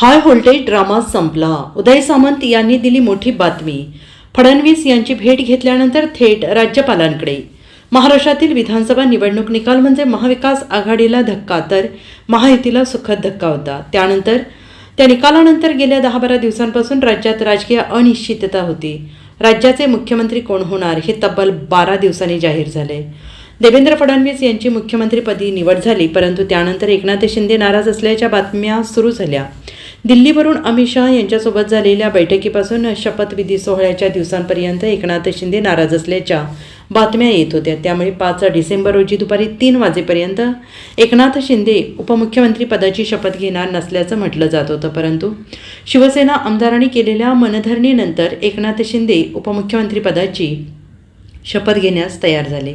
High voltage drama संपला. उदय सामंत यांनी दिली मोठी बातमी. फडणवीस यांची भेट घेतल्यानंतर थेट राज्यपालांकडे. महाराष्ट्रातील विधानसभा निवडणूक निकाल म्हणजे महाविकास आघाडीला धक्का तर महायुतीला सुखद धक्का होता. त्यानंतर त्या निकालानंतर गेल्या दहा बारा दिवसांपासून राज्यात राजकीय अनिश्चितता होती. राज्याचे मुख्यमंत्री कोण होणार हे तब्बल बारा दिवसांनी जाहीर झाले. देवेंद्र फडणवीस यांची मुख्यमंत्रीपदी निवड झाली परंतु त्यानंतर एकनाथ शिंदे नाराज असल्याच्या बातम्या सुरू झाल्या. दिल्लीवरून अमित शाह यांच्यासोबत झालेल्या बैठकीपासून शपथविधी सोहळ्याच्या दिवसांपर्यंत एकनाथ शिंदे नाराज असल्याच्या बातम्या येत होत्या. त्यामुळे पाच डिसेंबर रोजी दुपारी तीन वाजेपर्यंत एकनाथ शिंदे उपमुख्यमंत्री पदाची शपथ घेणार नसल्याचं म्हटलं जात होतं. परंतु शिवसेना आमदारांनी केलेल्या मनधरणीनंतर एकनाथ शिंदे उपमुख्यमंत्रीपदाची शपथ घेण्यास तयार झाले.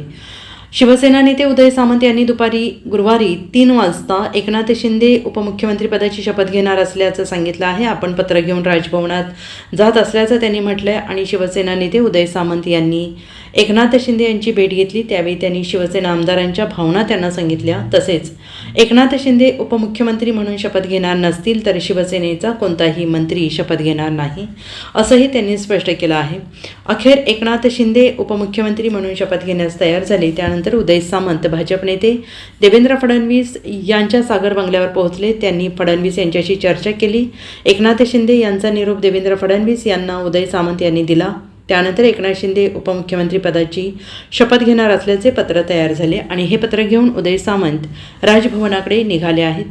शिवसेना नेते उदय सामंत यांनी दुपारी गुरुवारी तीन वाजता एकनाथ शिंदे उपमुख्यमंत्रीपदाची शपथ घेणार असल्याचं सांगितलं आहे. आपण पत्र घेऊन राजभवनात जात असल्याचं त्यांनी म्हटलंय आणि शिवसेना नेते उदय सामंत यांनी एकनाथ शिंदे यांची भेट घेतली त्यावेळी त्यांनी शिवसेना आमदारांच्या भावना त्यांना सांगितल्या. तसेच एकनाथ शिंदे उपमुख्यमंत्री म्हणून शपथ घेणार नसतील तर शिवसेनेचा कोणताही मंत्री शपथ घेणार नाही असंही त्यांनी स्पष्ट केलं आहे. अखेर एकनाथ शिंदे उपमुख्यमंत्री म्हणून शपथ घेण्यास तयार झाले. त्यानंतर उदय सामंत भाजप नेते देवेंद्र फडणवीस यांच्या सागर बंगल्यावर पोहोचले. त्यांनी फडणवीस यांच्याशी चर्चा केली. एकनाथ शिंदे यांचा निरोप देवेंद्र फडणवीस यांना उदय सामंत यांनी दिला. त्यानंतर एकनाथ शिंदे उपमुख्यमंत्री पदाची शपथ घेणार असल्याचे पत्र तयार झाले आणि हे पत्र घेऊन उदय सामंत राजभवनाकडे निघाले आहेत.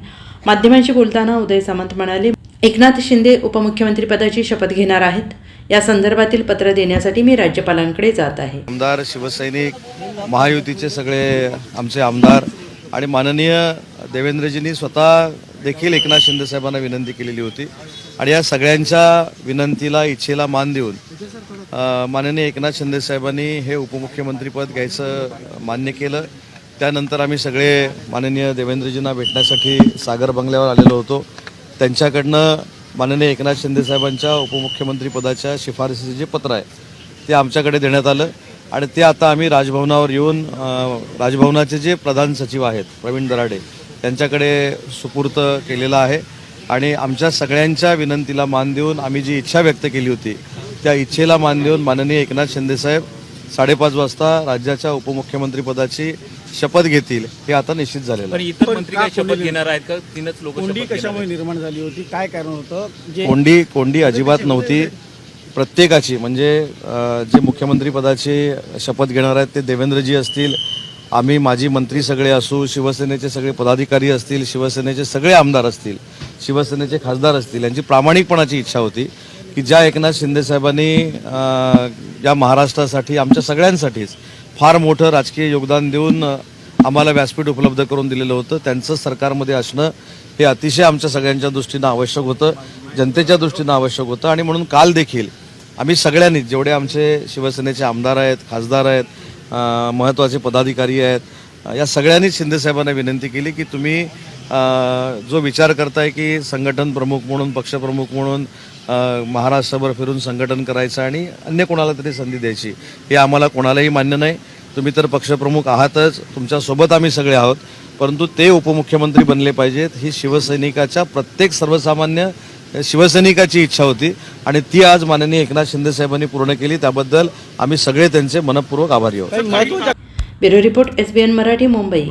माध्यमांशी बोलताना उदय सामंत म्हणाले एकनाथ शिंदे उपमुख्यमंत्रीपदाची शपथ घेणार आहेत. या संदर्भातील पत्र देण्यासाठी मी राज्यपालांकडे जात आहे. आमदार शिवसैनिक महायुतीचे सगळे आमचे आमदार आणि माननीय देवेंद्रजींनी स्वतः देखील एकनाथ शिंदे साहेबांना विनंती केलेली होती. आणि या सगळ्यांच्या विनंतीला इच्छेला मान देऊन माननीय एकनाथ शिंदे साहेबांनी हे उपमुख्यमंत्रीपद घ्यायचं मान्य केलं. त्यानंतर आम्ही सगळे माननीय देवेंद्रजींना भेटण्यासाठी सागर बंगल्यावर आलेलो होतो. त्यांच्याकडनं माननीय एकनाथ शिंदे साहेबांच्या शिफारसीचे जे पत्र आहे ते आमच्याकडे देण्यात आलं. आणि ते आता आम्ही राजभवनावर येऊन राजभवनाचे जे प्रधान सचिव आहेत प्रवीण दराडे त्यांच्याकडे सुपूर्त केलेला आहे. आणि आमच्या सगळ्यांच्या विनंतीला मान देऊन आम्ही जी इच्छा व्यक्त केली होती त्या इच्छेला मान देऊन माननीय एकनाथ शिंदे साहेब साडेपाच वाजता राज्याच्या उपमुख्यमंत्री पदाची शपथ घेतील हे आता निश्चित झालेलं इतर मंत्री काय शपथ घेणार आहेत का? तीनच लोक कोंडी कशामुळे निर्माण झाली होती? काय कारण होतं? जे कोंडी कोंडी अजिबात नव्हती. प्रत्येकाची म्हणजे जे मुख्यमंत्री पदाची शपथ घेणार आहेत ते देवेंद्रजी असतील आम्ही माजी मंत्री सगळे असू शिवसेनेचे सगळे पदाधिकारी असतील शिवसेनेचे सगळे आमदार असतील शिवसेनेचे खासदार असतील यांची प्रामाणिकपणाची इच्छा होती की ज्या एकनाथ शिंदेसाहेबांनी या महाराष्ट्रासाठी आमच्या सगळ्यांसाठीच फार मोठं राजकीय योगदान देऊन आम्हाला व्यासपीठ उपलब्ध करून दिलेलं होतं. त्यांचं सरकारमध्ये असणं हे अतिशय आमच्या सगळ्यांच्या दृष्टीनं आवश्यक होतं जनतेच्या दृष्टीनं आवश्यक होतं आणि म्हणून काल देखील आम्ही सगळ्यांनी जेवढे आमचे शिवसेनेचे आमदार आहेत खासदार आहेत महत्त्वाचे पदाधिकारी आहेत. या सगळ्यांनीच शिंदेसाहेबांना विनंती केली की तुम्ही जो विचार करताय की संघटन प्रमुख म्हणून पक्षप्रमुख म्हणून महाराष्ट्रभर फिरून संघटन करायचं आणि अन्य कोणाला तरी संधी द्यायची हे आम्हाला कोणालाही मान्य नाही. तुम्ही तर पक्षप्रमुख आहातच तुमच्यासोबत आम्ही सगळे आहोत. परंतु ते उपमुख्यमंत्री बनले पाहिजेत. ही शिवसैनिकाच्या प्रत्येक सर्वसामान्य शिवसैनिकाची इच्छा होती आणि ती आज माननीय एकनाथ शिंदे साहेबांनी पूर्ण केली. त्याबद्दल आम्ही सगळे त्यांचे मनपूर्वक आभारी आहोत. Bureau report SBN Marathi Mumbai.